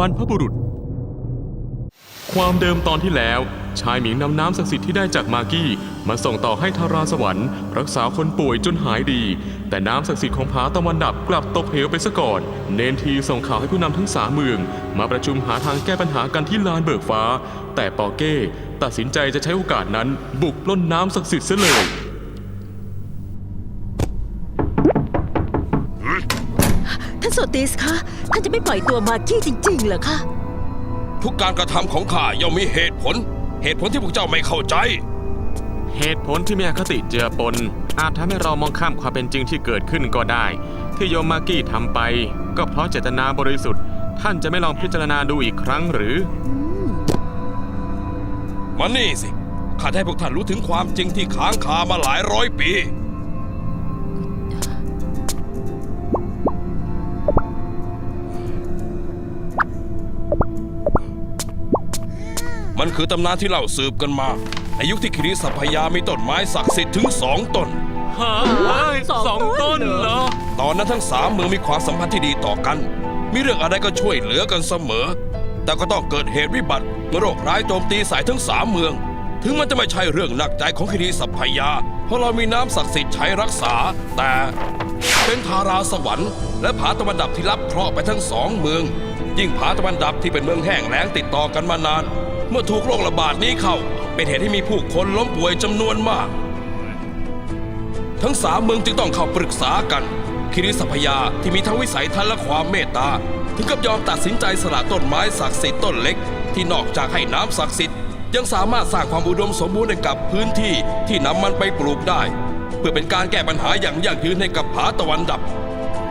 บรรพบุรุษ ความเดิมตอนที่แล้ว ชายหมิงนำน้ำศักดิ์สิทธิ์ที่ได้จากมากกี้ มาส่งต่อให้ทาราสวรรค์รักษาคนป่วยจนหายดี แต่น้ำศักดิ์สิทธิ์ของผาตะวันดับกลับตกเหวไปซะก่อน เนนทีส่งข่าวให้ผู้นำทั้งสามเมือง มาประชุมหาทางแก้ปัญหากันที่ลานเบิกฟ้า แต่ปอเก้ตัดสินใจจะใช้โอกาสนั้น บุกปล้นน้ำศักดิ์สิทธิ์เสียเลย ติสคะ ท่านจะไม่ปล่อยตัวมากกี้จริงๆเหรอคะ ทุกการกระทำของข้าย่อมมีเหตุผล เหตุผลที่พวกเจ้าไม่เข้าใจ เหตุผลที่มีอคติเจือปน อาจทำให้เรามองข้ามความเป็นจริงที่เกิดขึ้นก็ได้ ที่โยมมากี้ทำไป ก็เพราะเจตนาบริสุทธิ์ ท่านจะไม่ลองพิจารณาดูอีกครั้งหรือมานี่สิ ข้าจะให้พวกท่านรู้ถึงความจริงที่ค้างคามาหลายร้อยปี มันคือตำนานที่เล่าสืบกันมา ในยุคที่คริสต์พยามีต้นไม้ศักดิ์สิทธิ์ถึงสองต้น ฮะสองต้นเหรอ ตอนนั้นทั้งสามเมืองมีความสัมพันธ์ที่ดีต่อกัน มีเรื่องอะไรก็ช่วยเหลือกันเสมอ แต่ก็ต้องเกิดเหตุวิบัติเมื่อโรคร้ายโจมตีสายทั้งสามเมือง ถึงมันจะไม่ใช่เรื่องหนักใจของคดีสัพพยา เพราะเรามีน้ำศักดิ์สิทธิ์ใช้รักษา แต่ เป็นทาราสวรรค์ และผาตะวันดับที่รับเคราะห์ไปทั้งสองเมือง ยิ่งผาตะวันดับที่เป็นเมืองแห้งแล้งติดต่อกันมานาน เมื่อถูกโรคระบาดนี้เข้า เป็นเหตุให้มีผู้คนล้มป่วยจำนวนมาก ทั้งสามเมืองจึงต้องเข้าปรึกษากัน คิริสัพยาที่มีทั้งวิสัยทัศน์และความเมตตา ถึงกับยอมตัดสินใจสละต้นไม้ศักดิ์สิทธิ์ต้นเล็ก ที่นอกจากให้น้ำศักดิ์สิทธิ์ยังสามารถสร้างความอุดมสมบูรณ์ให้กับพื้นที่ที่นำมันไปปลูกได้ เพื่อเป็นการแก้ปัญหาอย่างยั่งยืนให้กับผาตะวันดับ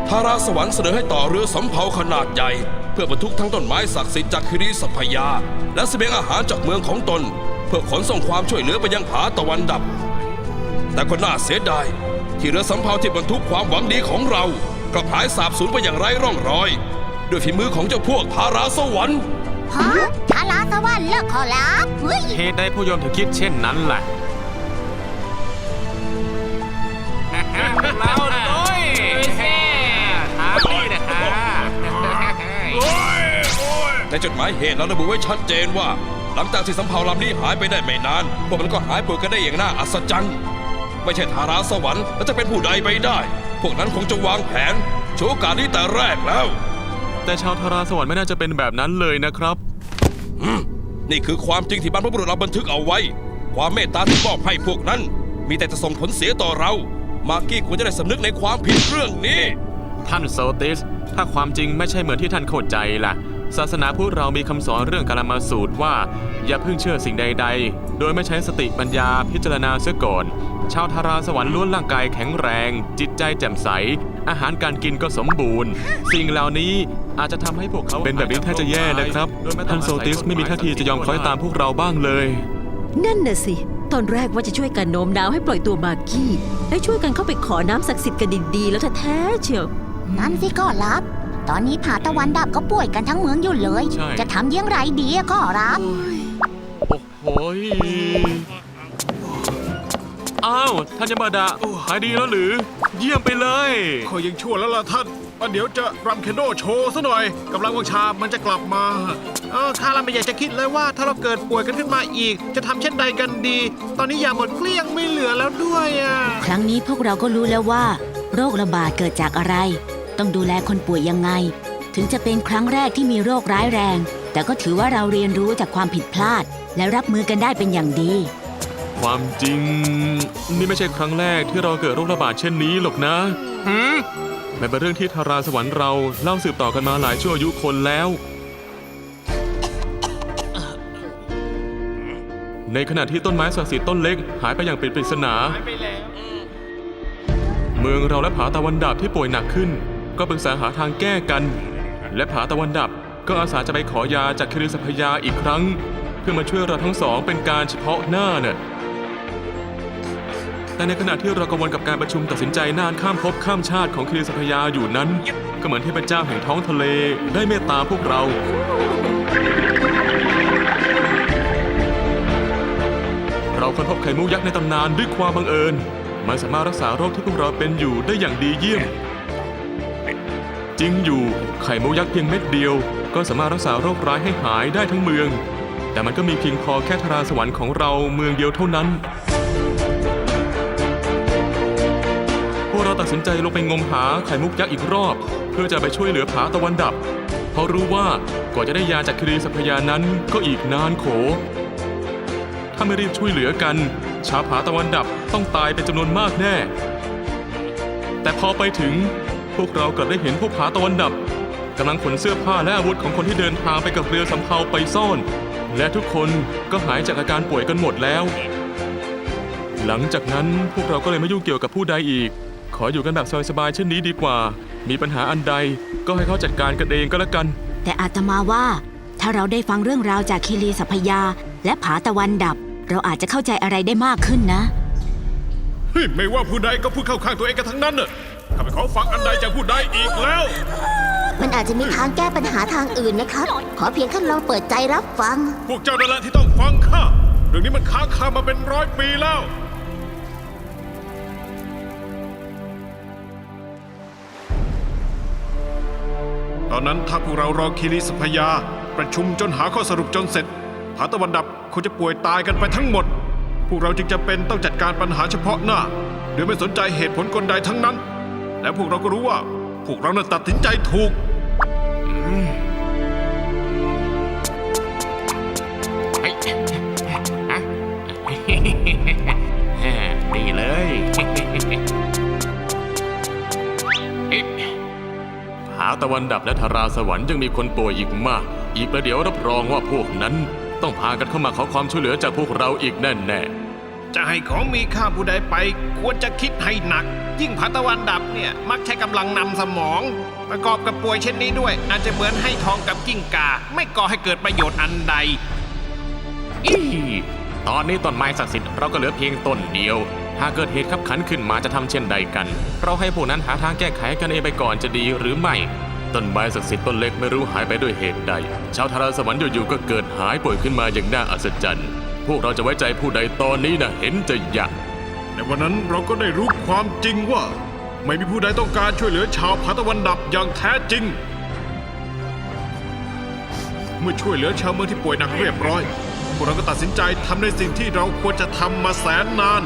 ทาราสวรรค์เสนอให้ต่อเรือสำเภาขนาดใหญ่ เพื่อบรรทุกทั้งต้นไม้ศักดิ์สิทธิ์จากคิริสัพยา และเสบียงอาหารจากเมืองของตน เพื่อขนส่งความช่วยเหลือไปยังผาตะวันดับ แต่ก็น่าเสียดาย ที่เรือสำเภาที่บรรทุกความหวังดีของเรากลับหายสาบสูญไปอย่างไร้ร่องรอย ด้วยฝีมือของเจ้าพวกทาราสวรรค์ฮะทาราสวรรค์เลิกขอรับเฮ้ย เหตุใดผู้โยมถึงคิดเช่นนั้นล่ะ ในจดหมายเหตุเราระบุไว้ชัดเจนว่า หลังจากที่สำเภาลำนี้หายไปได้ไม่นาน พวกมันก็หายป่วยกันได้อย่างน่าอัศจรรย์ไม่ใช่ทาราสวรรค์แล้วจะเป็นผู้ใดไปได้ พวกนั้นคงจะวางแผนโชว์โอกาสนี้แต่แรกแล้ว แต่ชาวทาราสวรรค์ไม่น่าจะเป็นแบบนั้นเลยนะครับนี่คือความจริงที่บรรพบุรุษเราบันทึกเอาไว้ ความเมตตาที่มอบให้พวกนั้น มีแต่จะส่งผลเสียต่อเรา มาร์กี้ควรจะได้สำนึกในความผิดเรื่องนี้ ท่านโซติส ถ้าความจริงไม่ใช่เหมือนที่ท่านเข้าใจล่ะศาสนาพุทธเรามีคำสอนเรื่องกาลมาสูตรว่า อย่าเพิ่งเชื่อสิ่งใด ๆ โดยไม่ใช้สติปัญญาพิจารณาเสียก่อน ชาวทาราสวรรค์ล้วนร่างกายแข็งแรง จิตใจแจ่มใส อาหารการกินก็สมบูรณ์ สิ่งเหล่านี้อาจจะทำให้พวกเขาเป็นแบบนี้แทบจะแย่นะครับท่านโซติสไม่มีท่าทีจะยอมคล้อยตามพวกเราบ้างเลย นั่นน่ะสิ ตอนแรกว่าจะช่วยกันโน้มน้าวให้ปล่อยตัวมากกี้ และช่วยกันเข้าไปขอน้ำศักดิ์สิทธิ์กันดีๆแล้วแท้ๆเชียว นั่นสิก็รับ ตอนนี้ผาตะวันดับก็ป่วยกันทั้งเมืองอยู่เลย ใช่ จะทำอยังไรดีอะก็รับ โอ้โหยอ้าวท่านยามาดะหายดีแล้วหรือ เยี่ยมไปเลย ขอยังชั่วแล้วล่ะท่านไปอะเดี๋ยวจะรำเคนโดโชว์ซะหน่อยกำลังวังชามันจะกลับมาเออข้าเราไม่อยากจะคิดเลยว่าถ้าเราเกิดป่วยกันขึ้นมาอีก จะทำเช่นใดกันดี ตอนนี้ยาหมดเกลี้ยงไม่เหลือแล้วด้วยอะ ครั้งนี้พวกเราก็รู้แล้วว่า โรคระบาดเกิดจากอะไร ต้องดูแลคนป่วยยังไง ถึงจะเป็นครั้งแรกที่มีโรคร้ายแรง แต่ก็ถือว่าเราเรียนรู้จากความผิดพลาด และรับมือกันได้เป็นอย่างดี ความจริง นี่ไม่ใช่ครั้งแรกที่เราเกิดโรคระบาดเช่นนี้หรอกนะมันเป็นเรื่องที่ทาราสวรรค์เราเล่าสืบต่อกันมาหลายชั่วอายุคนแล้ว ในขณะที่ต้นไม้ศักดิ์สิทธิ์ต้นเล็ก หายไปอย่างเป็นปริศนา เมืองเราและผาตะวันดับที่ป่วยหนักขึ้น ก็ปรึกษาหาทางแก้กัน และผาตะวันดับก็อาสาจะไปขอยาจากคิริสพยาอีกครั้ง เพื่อมาช่วยเราทั้งสองเป็นการเฉพาะหน้าเน่ะแต่ในขณะที่เรากังวลกับการประชุมตัดสินใจนานข้ามภพข้ามชาติของคิริสพยาอยู่นั้น ก็เหมือนเทพเจ้าแห่งท้องทะเลได้เมตตาพวกเราเราค้นพบไข่มุกยักษ์ในตำนานด้วยความบังเอิญ มันสามารถรักษาโรคที่พวกเราเป็นอยู่ได้อย่างดีเยี่ยม ริงอยู่ ไข่มุกยักษ์เพียงเม็ดเดียว ก็สามารถรักษาโรคร้ายให้หายได้ทั้งเมือง แต่มันก็มีเพียงพอแค่ทราสวรรค์ของเราเมืองเดียวเท่านั้น พวกเราตัดสินใจลงไปงมหาไข่มุกยักษ์อีกรอบ เพื่อจะไปช่วยเหลือผาตะวันดับ เพราะรู้ว่ากว่าจะได้ยาจากคิรีสัพยานั้นก็อีกนานโข ถ้าไม่รีบช่วยเหลือกัน ชาวผาตะวันดับต้องตายเป็นจำนวนมากแน่ แต่พอไปถึง พวกเรากลับได้เห็นพวกผาตะวันดับกำลังขนเสื้อผ้าและอาวุธของคนที่เดินทางไปกับเรือสำเภาไปซ่อน และทุกคนก็หายจากอาการป่วยกันหมดแล้ว หลังจากนั้นพวกเราก็เลยไม่ยุ่งเกี่ยวกับผู้ใดอีก ขออยู่กันแบบสบายๆเช่นนี้ดีกว่า มีปัญหาอันใดก็ให้เขาจัดการกันเองก็แล้วกัน แต่อาตมาว่า ถ้าเราได้ฟังเรื่องราวจากคีรีสัพยา และผาตะวันดับ เราอาจจะเข้าใจอะไรได้มากขึ้นนะ เฮ้ยไม่ว่าผู้ใดก็พูดเข้าข้างตัวเองกันทั้งนั้นน่ะ ข้าไม่ขอฟังอันใดจากผู้ใดอีกแล้ว มันอาจจะมีทางแก้ปัญหาทางอื่นนะครับ ขอเพียงท่านลองเปิดใจรับฟัง พวกเจ้านั่นแหละที่ต้องฟังข้าเรื่องนี้มันค้างคามาเป็นร้อยปีแล้ว ตอนนั้นถ้าพวกเรารอคิริสพยา ประชุมจนหาข้อสรุปจนเสร็จผาตะวันดับคงจะป่วยตายกันไปทั้งหมด พวกเราจึงจะเป็นต้องจัดการปัญหาเฉพาะหน้า โดยไม่สนใจเหตุผลกลใดทั้งนั้น และพวกเราก็รู้ว่า พวกเราน่ะตัดสินใจถูกดีเลยผาตะวันดับและทาราสวรรค์ยังมีคนป่วยอีกมาก อีกประเดี๋ยวรับรองว่าพวกนั้น ต้องพากันเข้ามาขอความช่วยเหลือจากพวกเราอีกแน่ๆ จะให้ของมีค่าผู้ใดไป ควรจะคิดให้หนัก ยิ่งพัตะวันดับเนี่ยมักใช้กำลังนำสมอง ประกอบกับป่วยเช่นนี้ด้วย อาจจะเหมือนให้ทองกับกิ้งกา ไม่ก่อให้เกิดประโยชน์อันใดอีตอนนี้ต้นไม้ศักดิ์สิทธิ์เราก็เหลือเพียงต้นเดียว หากเกิดเหตุขับขันขึ้นมาจะทำเช่นใดกัน เราให้พวกนั้นหาทางแก้ไขกันเองไปก่อนจะดีหรือไม่ต้นไม้ศักดิ์สิทธิ์ต้นเล็กไม่รู้หายไปด้วยเหตุใด ชาวทาราสวรรค์อยู่ๆก็เกิดหายป่วยขึ้นมาอย่างน่าอัศจรรย์ พวกเราจะไว้ใจผู้ใดตอนนี้นะเห็นจะยากในวันนั้นเราก็ได้รู้ความจริงว่า ไม่มีผู้ใดต้องการช่วยเหลือชาวพัตะวันดับอย่างแท้จริง เมื่อช่วยเหลือชาวเมืองที่ป่วยหนักเรียบร้อย พวกเราก็ตัดสินใจทำในสิ่งที่เราควรจะทำมาแสนนาน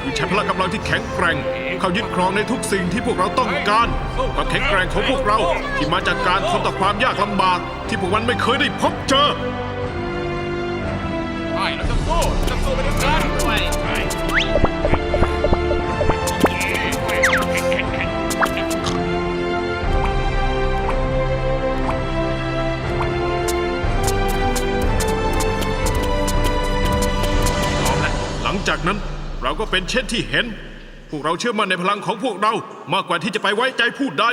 คือใช้พละกำลังที่แข็งแกร่ง เข้ายึดครองในทุกสิ่งที่พวกเราต้องการความแข็งแกร่งของพวกเราที่มาจากการทนต่อความยากลำบาก ที่พวกมันไม่เคยได้พบเจอ หลังจากนั้นเราก็เป็นเช่นที่เห็น พวกเราเชื่อมั่นในพลังของพวกเรามากกว่าที่จะไปไว้ใจผู้ใด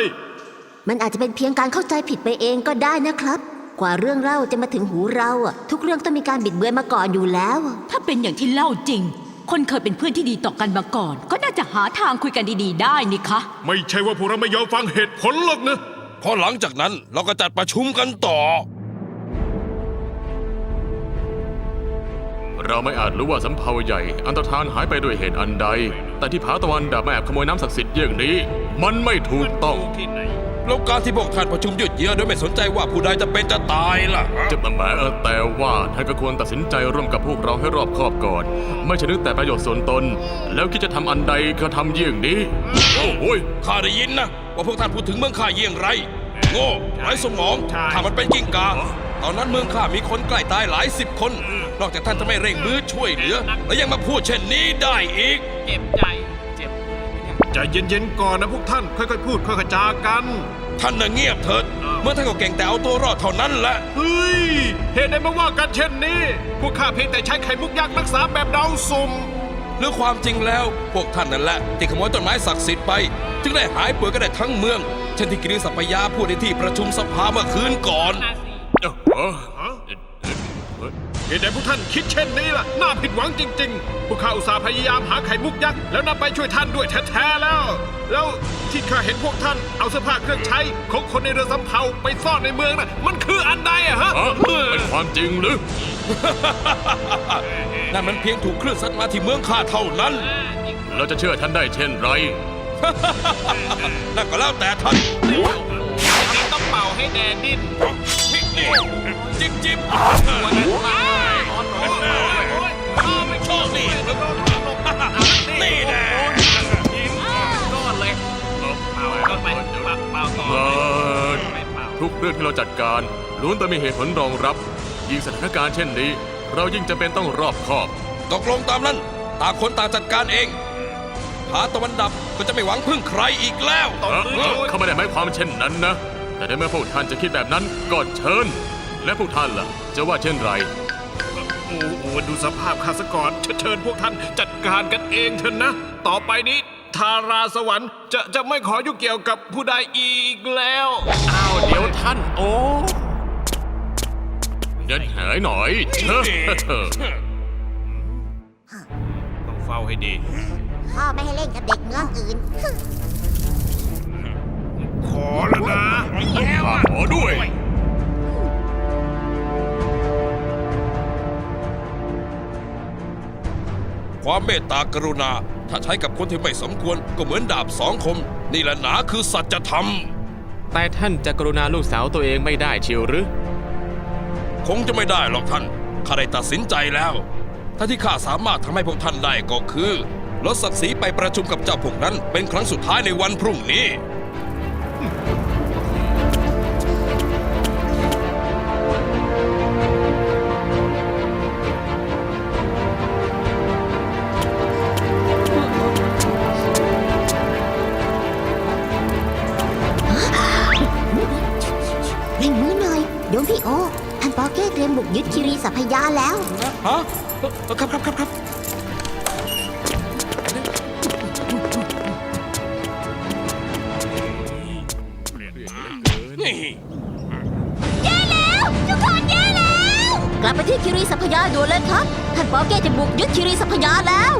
มันอาจจะเป็นเพียงการเข้าใจผิดไปเองก็ได้นะครับ กว่าเรื่องเล่าจะมาถึงหูเราอะทุกเรื่องต้องมีการบิดเบือนมาก่อนอยู่แล้วอะถ้าเป็นอย่างที่เล่าจริง คนเคยเป็นเพื่อนที่ดีต่อกันมาก่อน ก็น่าจะหาทางคุยกันดีๆ ได้นี่คะ ไม่ใช่ว่าพวกเราไม่ยอมฟังเหตุผลหรอกนะพอหลังจากนั้นเราก็จัดประชุมกันต่อ เราไม่อาจรู้ว่าสำเภาใหญ่ อันตรธานหายไปด้วยเหตุอันใด แต่ที่ผาตะวันดับมาแอบขโมยน้ำศักดิ์สิทธิ์อย่างนี้ มันไม่ถูกต้องที่ไหน แล้วการที่พวกท่านประชุมยืดเยื้อโดยไม่สนใจว่าผู้ใดจะเป็นจะตายล่ะจะมาแม้แต่ว่าท่านก็ควรตัดสินใจร่วมกับพวกเราให้รอบคอบก่อน ไม่ใช่นึกแต่ประโยชน์ส่วนตน แล้วคิดจะทำอันใดก็ทำเยี่ยงนี้ โอ้โหยข้าได้ยินนะว่าพวกท่านพูดถึงเมืองข้าเยี่ยงไร โง่ไร้สมองใช่ถ้ามันเป็นกิ้งกาตอนนั้นเมืองข้ามีคนใกล้ตายหลายสิบคน นอกจากท่านจะไม่เร่งมือช่วยเหลือ แล้วยังมาพูดเช่นนี้ได้อีก เจ็บใจเจ็บ ใจเย็นๆก่อนนะพวกท่านค่อยๆพูดค่อยๆจากัน ท่านน่ะเงียบเถิด เมื่อท่านก็เก่งแต่เอาตัวรอดเท่านั้นแหละ เฮ้ยเหตุใดมาว่ากันเช่นนี้ พวกข้าเพียงแต่ใช้ไข่มุกยักษ์รักษาแบบเดาสุ่มหรือความจริงแล้วพวกท่านนั่นแหละที่ขโมยต้นไม้ศักดิ์สิทธิ์ไป จึงได้หายป่วยกันได้ทั้งเมืองเช่นที่กิริสัพยาพูดในที่ประชุมสภาเมื่อคืนก่อนน่าสิเอ้อ เหตุใดพวกท่านคิดเช่นนี้ล่ะ น่าผิดหวังจริง ๆ พวกข้าอุตส่าห์พยายามหาไข่มุกยักษ์แล้วนำไปช่วยท่านด้วยแท้ๆแล้ว แล้วที่ข้าเห็นพวกท่านเอาเสื้อผ้าเครื่องใช้ของคนในเรือสำเภาไปซ่อนในเมืองน่ะ มันคืออันใดอะฮะ ฮะเป็นความจริงหรือ นั่นมันเพียงถูกคลื่นซัดมาที่เมืองข้าเท่านั้น เราจะเชื่อท่านได้เช่นไร นั่นก็แล้วแต่ท่านต้องเป่าให้แดนดิ้นนี่นี่จิ๊บจิ๊บวันนั้นมา รื่องที่เราจัดการล้วนแต่มีเหตุผลรองรับ ยิ่งสถานการณ์เช่นนี้ เรายิ่งจะเป็นต้องรอบคอบ ตกลงตามนั้น ต่างคนต่างจัดการเองผาตะวันดับก็จะไม่หวังพึ่งใครอีกแล้วเอ่อเอ่อเขาไม่ได้หมายความเช่นนั้นนะ แต่ในเมื่อพวกท่านจะคิดแบบนั้นก็เชิญ และพวกท่านล่ะ จะว่าเช่นไร โอ้โหดูสภาพข้าซะก่อนเชิญพวกท่านจัดการกันเองเถอะนะ ต่อไปนี้ ทาราสวรรค์ จะจะไม่ขอยุ่งเกี่ยวกับผู้ใดอีกแล้ว อ้าว เดี๋ยวท่านโอ้เดินหายหน่อยเชอะต้องเฝ้าให้ดี พ่อไม่ให้เล่นกับเด็กเมืองอื่น ขอแล้วนะขอด้วย ความเมตตากรุณาถ้าใช้กับคนที่ไม่สมควรก็เหมือนดาบสองคม นี่แหละหนาคือสัจธรรม แต่ท่านจะกรุณาลูกสาวตัวเองไม่ได้เชียวหรือ คงจะไม่ได้หรอกท่าน ข้าได้ตัดสินใจแล้ว ถ้าที่ข้าสามารถทำให้พวกท่านได้ก็คือลดศักดิ์ศรีไปประชุมกับเจ้าพวกนั้นเป็นครั้งสุดท้ายในวันพรุ่งนี้ เร่งมือหน่อยโดมพี่โอท่านปอเก้เตรียมบุกยึดคิรีสัพยาแล้ว ฮะเอ่อครับครับครับครับนี่ทุกคนแย่แล้ว กลับไปที่คิรีสัพยาด่วนเลยครับ ท่านปอเก้จะบุกยึดคิรีสัพยาแล้ว